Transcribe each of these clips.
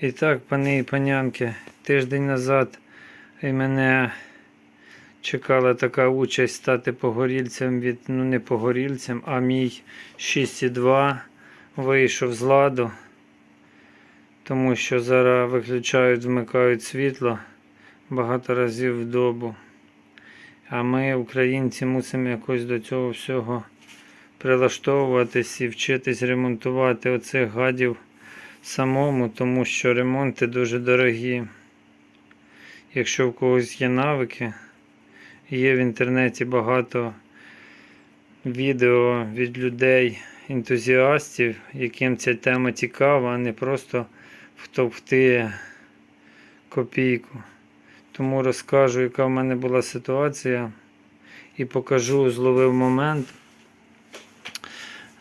І так, пани і панянки, тиждень назад мене чекала така участь стати погорільцем від, ну не погорільцем, а мій 6,2 вийшов з ладу, тому що зараз виключають, вмикають світло багато разів в добу. А ми, українці, мусимо якось до цього всього прилаштовуватись і вчитись ремонтувати оцих гадів самому, тому що ремонти дуже дорогі. Якщо в когось є навики, є в інтернеті багато відео від людей, ентузіастів, яким ця тема цікава, а не просто втовкти копійку. Тому розкажу, яка в мене була ситуація, і покажу, зловив момент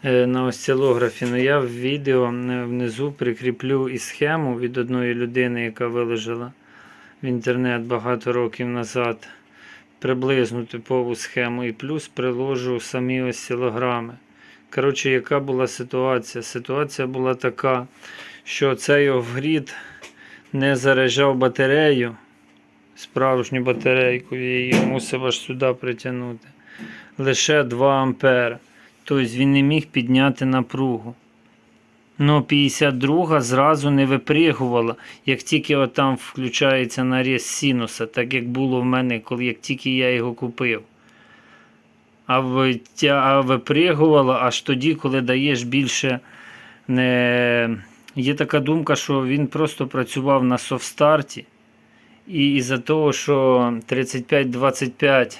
на осцилографі. Ну я в відео е, внизу прикріплю і схему від одної людини, яка виложила в інтернет багато років назад. Приблизну типову схему і плюс приложу самі осцилограми. Коротше, яка була ситуація? Ситуація була така, що цей офгрід не заряджав батарею, справжню батарейку, я її мусив аж сюди притягнути. Лише 2 ампера. Тобто він не міг підняти напругу. Ну, 52 зразу не випригувала, як тільки отам включається наріз синуса, так як було в мене, коли як тільки я його купив. А, а випригувала аж тоді, коли даєш більше. Не... Є така думка, що він просто працював на софтстарті. І із-за того, що 35-25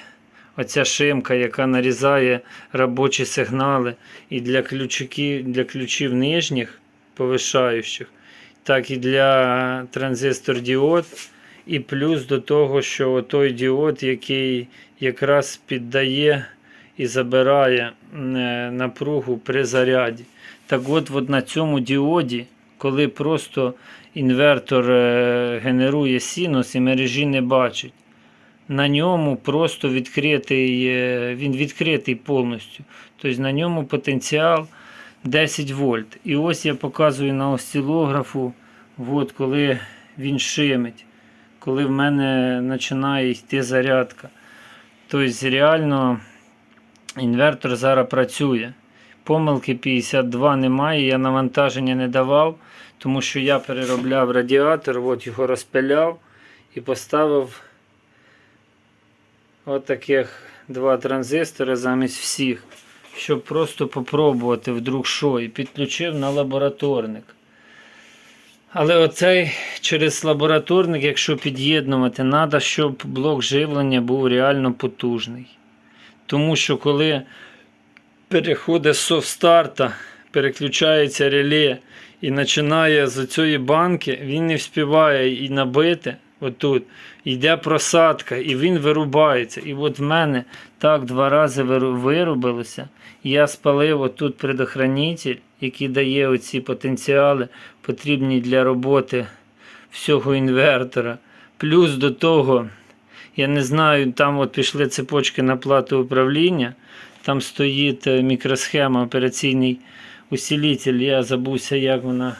оця шимка, яка нарізає робочі сигнали і для ключиків, для ключів нижніх повишаючих, так і для транзистор діод. І плюс до того, що той діод, який якраз піддає і забирає е, напругу при заряді. Так от, от на цьому діоді, коли просто інвертор е, генерує синус і мережі не бачить, на ньому просто відкритий, е, він відкритий повністю. Тобто на ньому потенціал 10 вольт. І ось я показую на осцилографу, от коли він шимить, коли в мене починає йти зарядка. Тобто реально інвертор зараз працює. Помилки 52 немає, я навантаження не давав, тому що я переробляв радіатор, от його розпиляв і поставив от таких два транзистори замість всіх, щоб просто попробувати вдруг що, і підключив на лабораторник. Але оцей через лабораторник, якщо під'єднувати, треба, щоб блок живлення був реально потужний. Тому що коли переходить з софтстарта, переключається реле і починає з цієї банки, він не вспіває і набити. Отут йде просадка, і він вирубається. І от в мене так два рази вирубилося. Я спалив отут предохранитель, який дає оці потенціали, потрібні для роботи всього інвертора. Плюс до того, я не знаю, там от пішли цепочки на плату управління. Там стоїть е, мікросхема, операційний усилитель. Я забувся, як вона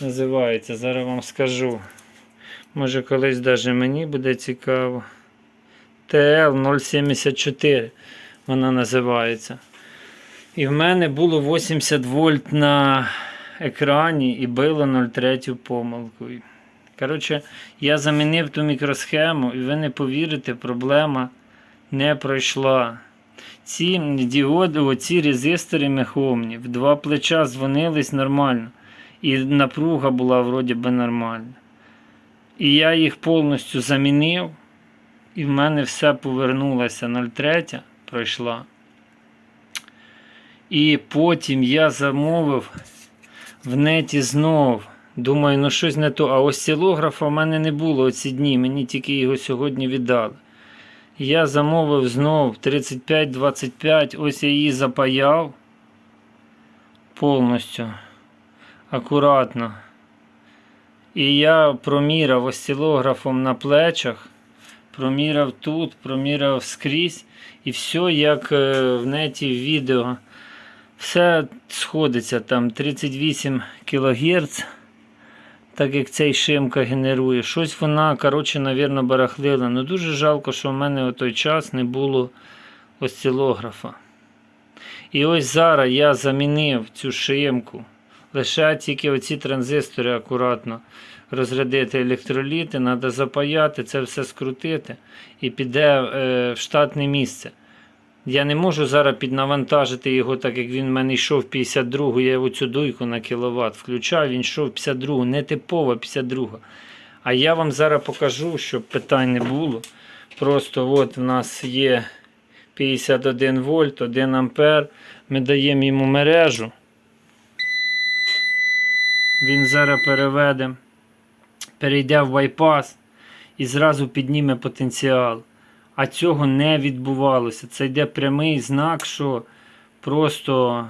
називається. Зараз вам скажу. Може колись даже мені буде цікаво. TL074 вона називається. І в мене було 80 вольт на екрані і било 0,3 помилкою. Коротше, я замінив ту мікросхему, і ви не повірите, проблема не пройшла. Ці діоди, оці резистори мехомні, в два плеча дзвонились нормально. І напруга була вроді би нормальна. І я їх повністю замінив, і в мене все повернулося 0,3 пройшла. І потім я замовив в неті знов. Думаю, ну щось не то. А осцилографа в мене не було оці дні, мені тільки його сьогодні віддали. Я замовив знов 35-25, ось я її запаяв повністю акуратно. І я проміряв осцилографом на плечах, проміряв тут, проміряв скрізь. І все як е, в неті в відео. Все сходиться там 38 кГц. так як цей шимка генерує. Щось вона, коротше, навірно, барахлила. Ну дуже жалко, що в мене у той час не було осцилографа. І ось зараз я замінив цю шимку. Лише тільки оці транзистори акуратно розрядити електроліти, треба запаяти, це все скрутити і піде е, в штатне місце. Я не можу зараз піднавантажити його, так як він в мене йшов 52, я оцю дуйку на кіловат включав, він йшов 52, не типова 52. А я вам зараз покажу, щоб питань не було. Просто от в нас є 51 вольт, 1 ампер. Ми даємо йому мережу. Він зараз переведе, перейде в байпас і зразу підніме потенціал. А цього не відбувалося. Це йде прямий знак, що просто.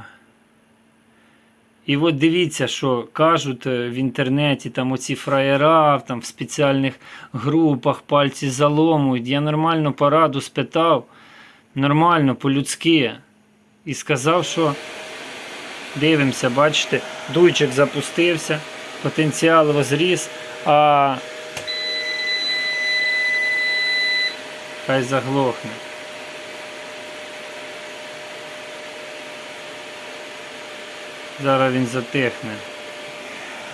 І от дивіться, що кажуть е, в інтернеті, там оці фраєра, там в спеціальних групах пальці заломують. Я нормально пораду спитав, нормально, по-людськи. І сказав, що дивимося, бачите, дуйчик запустився, потенціал возріс, а хай заглохне. Зараз він затихне.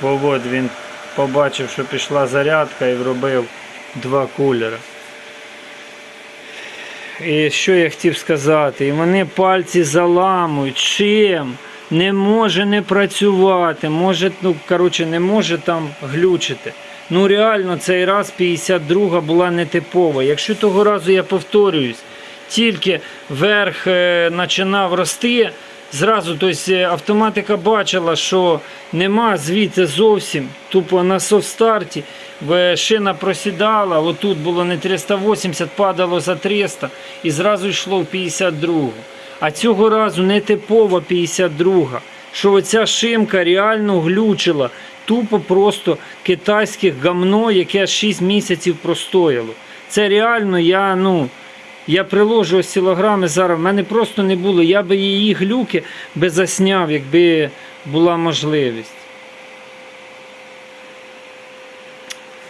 Бо от він побачив, що пішла зарядка і вробив два кулера. І що я хотів сказати? І вони пальці заламують. Чим? Не може не працювати. Може, ну, коротше, не може там глючити. Ну реально цей раз 52 була нетипова. Якщо того разу я повторююсь, тільки верх е, починав рости, зразу тобто, е, автоматика бачила, що нема звідти зовсім. Тупо на софстарті шина просідала, отут було не 380, падало за 300 і зразу йшло в 52. А цього разу не типова 52. Що оця шимка реально глючила. Тупо просто китайське гамно, яке 6 місяців простояло. Це реально я, ну. Я приложу осцилограми зараз. В мене просто не було. Я би її глюки би засняв, якби була можливість.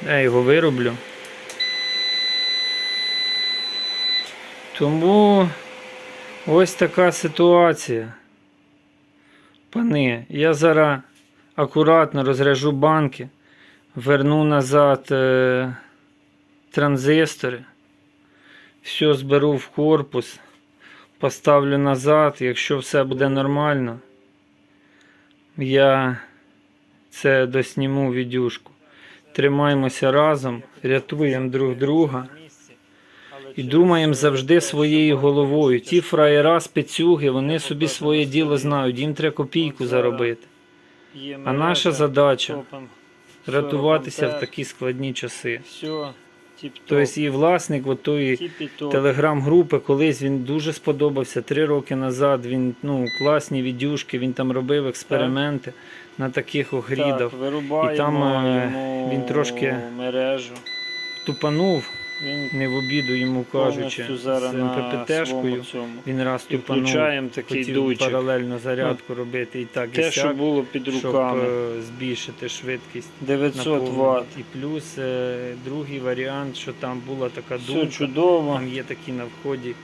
Я його вироблю. Тому ось така ситуація. Пани, я зараз акуратно розряжу банки, верну назад е, транзистори, все зберу в корпус, поставлю назад, якщо все буде нормально, я це досніму відюшку. Тримаємося разом, рятуємо друг друга. І думаємо завжди своєю головою. Ті фраєра, спецюги, вони собі своє діло знають, їм треба копійку заробити. А наша задача рятуватися в такі складні часи. Тобто і власник отої Тіпі-топ. телеграм-групи колись він дуже сподобався. Три роки назад він ну, класні відюшки, він там робив експерименти на таких огрідах. Так, І там, е, йому він трошки- мережу. Тупанув, Він не в обіду йому кажучи, з МППТ-шкою. Він раз тупанув, такий хотів дуйчик. паралельно зарядку робити і так, і сяк, що було під щоб руками. е, збільшити швидкість. 900 наповнення. Вт. І плюс е, другий варіант, що там була така Все чудово. там є такі на вході,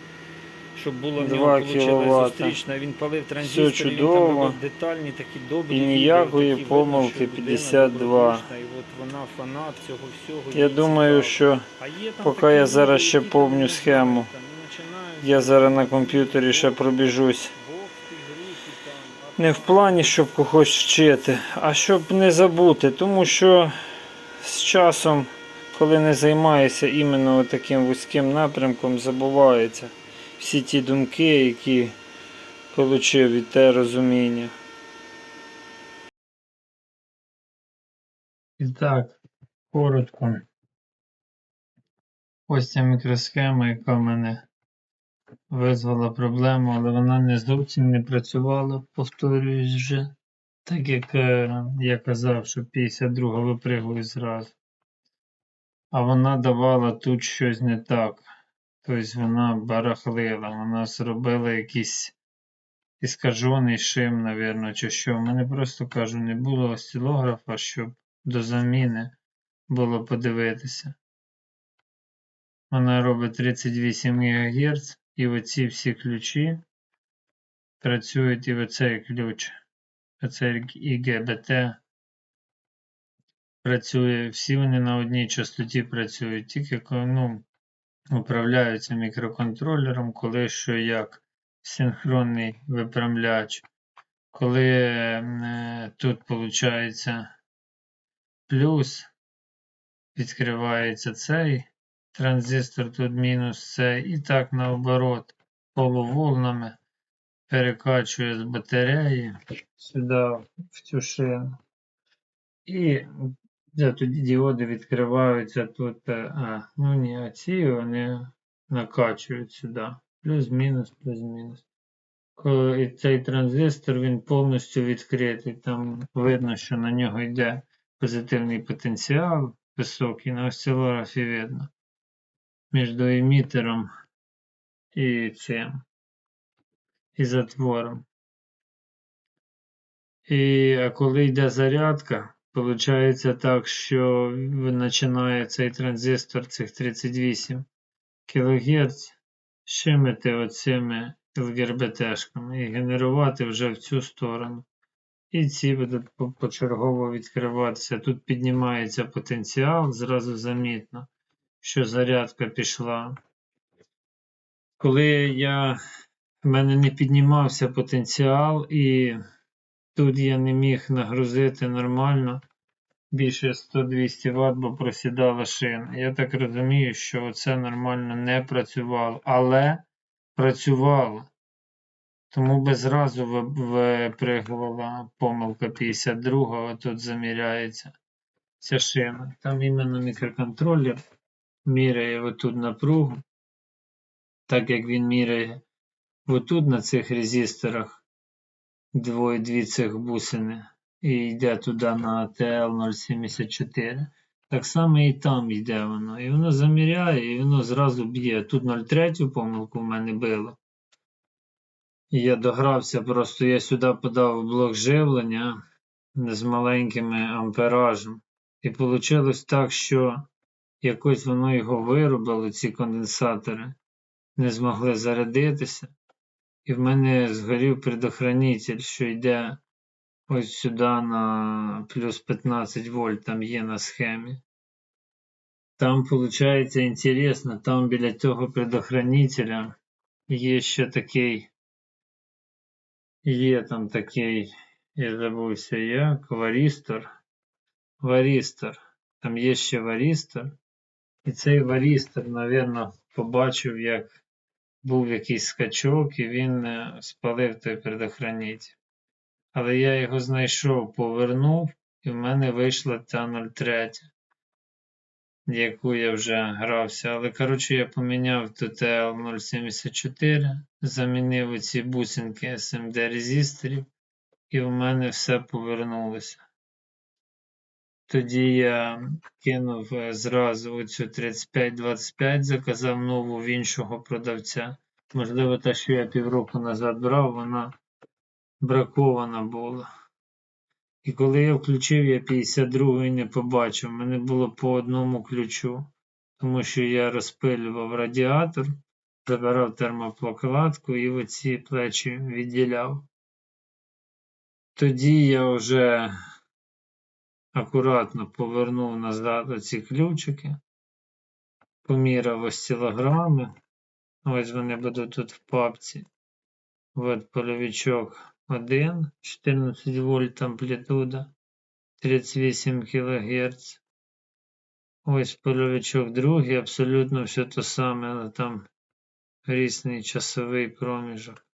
щоб було в нього вийшло зустрічна. Він палив транзистор, він чудово. там робив детальні такі добрі. І ніякої такі помилки, що людина 52. добродушна, І от вона фанат цього всього. Я думаю, що там поки я зараз ще які помню схему. я зараз на комп'ютері ще пробіжусь. там, Не в плані, щоб когось вчити, а щоб не забути. Тому що з часом, коли не займаєшся іменно таким вузьким напрямком, забуваються всі ті думки, які отримав від те розуміння. І так, коротко. Ось ця мікросхема, яка в мене визвала проблему, але вона не зовсім не працювала, повторююсь вже. Так як е, я казав, що 52 випригує зразу. А вона давала тут щось не так. Тобто вона барахлила, вона зробила якийсь іскажений шим, напевно, чи що. У мене просто кажу, не було осцилографа, щоб до заміни було подивитися. Вона робить 38 ГГц, і оці всі ключі працюють і оцей ключ. Оцей ІГБТ працює, всі вони на одній частоті працюють, тільки ну, управляються мікроконтролером, коли що як синхронний випрямляч. Коли е, тут виходить плюс, відкривається цей транзистор, тут мінус цей, і так наоборот, полуволнами перекачує з батареї сюди в цю шину. І тут діоди відкриваються тут. е, А, ну ні, а ці вони накачують сюди. Плюс-мінус, плюс-мінус. Коли цей транзистор він повністю відкритий. Там видно, що на нього йде позитивний потенціал високий, на осцилографі видно. Між емітером і цим. І затвором. І коли йде зарядка, виходить так, що починає цей транзистор цих 38 кГц щемити оцими ЛГРБТшками і генерувати вже в цю сторону. І ці будуть почергово відкриватися. Тут піднімається потенціал, зразу замітно, що зарядка пішла. Коли я, в мене не піднімався потенціал, і тут я не міг нагрузити нормально більше 100-200 Вт, бо просідала шина. Я так розумію, що це нормально не працювало, але працювало. Тому би зразу випригувала помилка 52, а тут заміряється ця шина. Там іменно мікроконтролер міряє отут напругу, так як він міряє отут на цих резисторах двоє дві цих бусини і йде туди на TL074. Так само і там йде воно. І воно заміряє, і воно зразу б'є. Тут 0,3 помилку в мене било. І я догрався, просто я сюди подав блок живлення з маленькими амперажем. І вийшло так, що якось воно його виробило, ці конденсатори, не змогли зарядитися. І в мене згорів предохранитель, що йде ось сюди на плюс 15 вольт, там є на схемі. Там, виходить, інтересно, там біля того предохранителя є ще такий Є там такий, я забувся як, варістор. Варістор. Там є ще варістор. І цей варістор, напевно, побачив, як був якийсь скачок, і він е, спалив той предохранитель. Але я його знайшов, повернув, і в мене вийшла та 03, яку я вже грався. Але, коротше, я поміняв TTL 074, замінив оці бусинки SMD резисторів, і в мене все повернулося. Тоді я кинув е, зразу оцю 3525, заказав нову в іншого продавця. Можливо, та, що я півроку назад брав, вона бракована була. І коли я включив, я 52 не побачив. Мене було по одному ключу, тому що я розпилював радіатор, забирав термоплокладку і оці плечі відділяв. Тоді я вже акуратно повернув назад оці ключики, поміряв осцилограми. Ось вони будуть тут в папці. От польовичок 1, 14 вольт амплітуда, 38 кГц. Ось польовичок другий, абсолютно все те саме, але там різний часовий проміжок.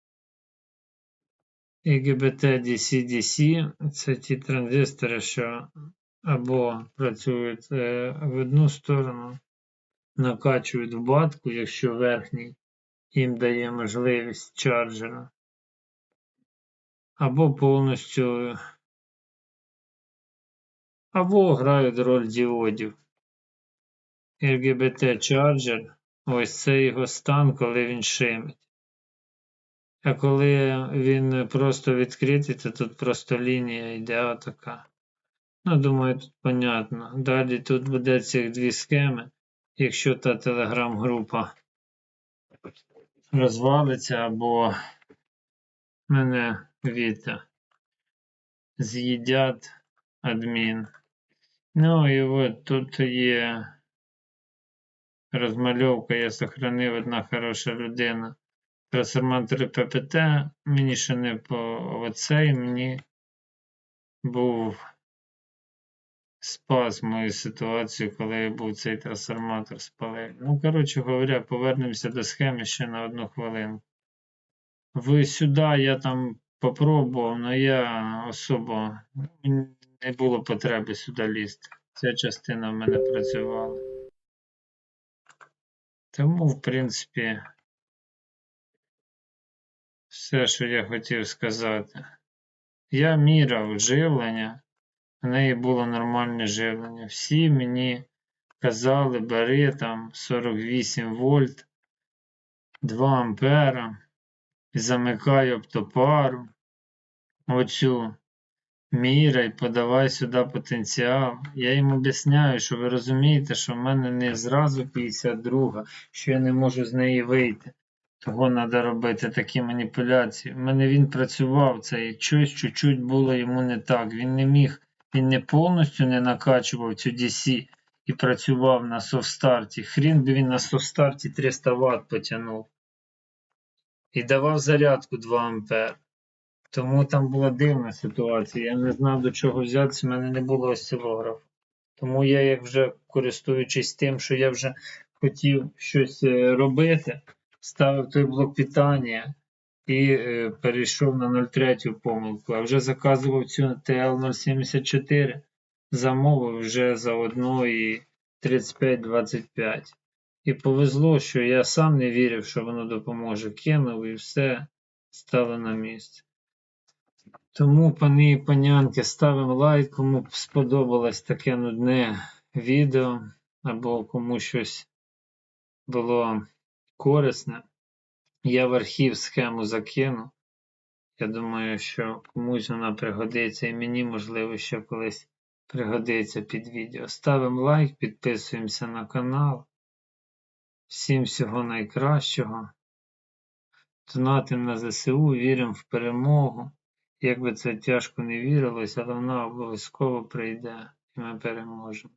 І ГБТ DC-DC це ті транзистори, що або працюють е, в одну сторону, накачують в батку, якщо верхній їм дає можливість чарджера, або повністю, або грають роль діодів. RGBT чарджер, ось це його стан, коли він шимить. А коли він просто відкритий, то тут просто лінія йде отака. Ну, думаю, тут понятно. Далі тут буде цих дві схеми. Якщо та телеграм-група розвалиться або мене Віта з'їдять адмін. Ну і от тут є розмальовка, я сохранив одна хороша людина. Трансформатори ППТ мені ще не по оцей мені був спас мою ситуацію, коли я був цей трансформатор спалив. Ну, коротше говоря, повернемося до схеми ще на одну хвилину. Ви сюди я там попробував, але я особо не було потреби сюди лізти. Ця частина в мене працювала. Тому, в принципі, все, що я хотів сказати. Я міряв живлення, в неї було нормальне живлення. Всі мені казали, бери там 48 вольт, 2 ампера, і замикай оптопару, оцю, міряй, подавай сюди потенціал. Я їм об'ясняю, що ви розумієте, що в мене не зразу 52, що я не можу з неї вийти. Того треба робити такі маніпуляції. У мене він працював, це і щось чуть-чуть було йому не так. Він не міг, він не повністю не накачував цю DC і працював на софтарті. Хрін би він на софтарті 300 Вт потягнув. І давав зарядку 2 А. Тому там була дивна ситуація. Я не знав до чого взятися, в мене не було осцилографа. Тому я, як вже користуючись тим, що я вже хотів щось е, робити, ставив той блок питання і е, перейшов на 0,3 помилку. А вже заказував цю TL074, замовив вже за одну і 35-25. І повезло, що я сам не вірив, що воно допоможе. Кинув і все стало на місце. Тому, пани і панянки, ставимо лайк, кому сподобалось таке нудне відео, або кому щось було корисне. Я в архів схему закину. Я думаю, що комусь вона пригодиться і мені, можливо, ще колись пригодиться під відео. Ставимо лайк, підписуємося на канал. Всім всього найкращого. Донатим на ЗСУ, віримо в перемогу. Як би це тяжко не вірилось, але вона обов'язково прийде і ми переможемо.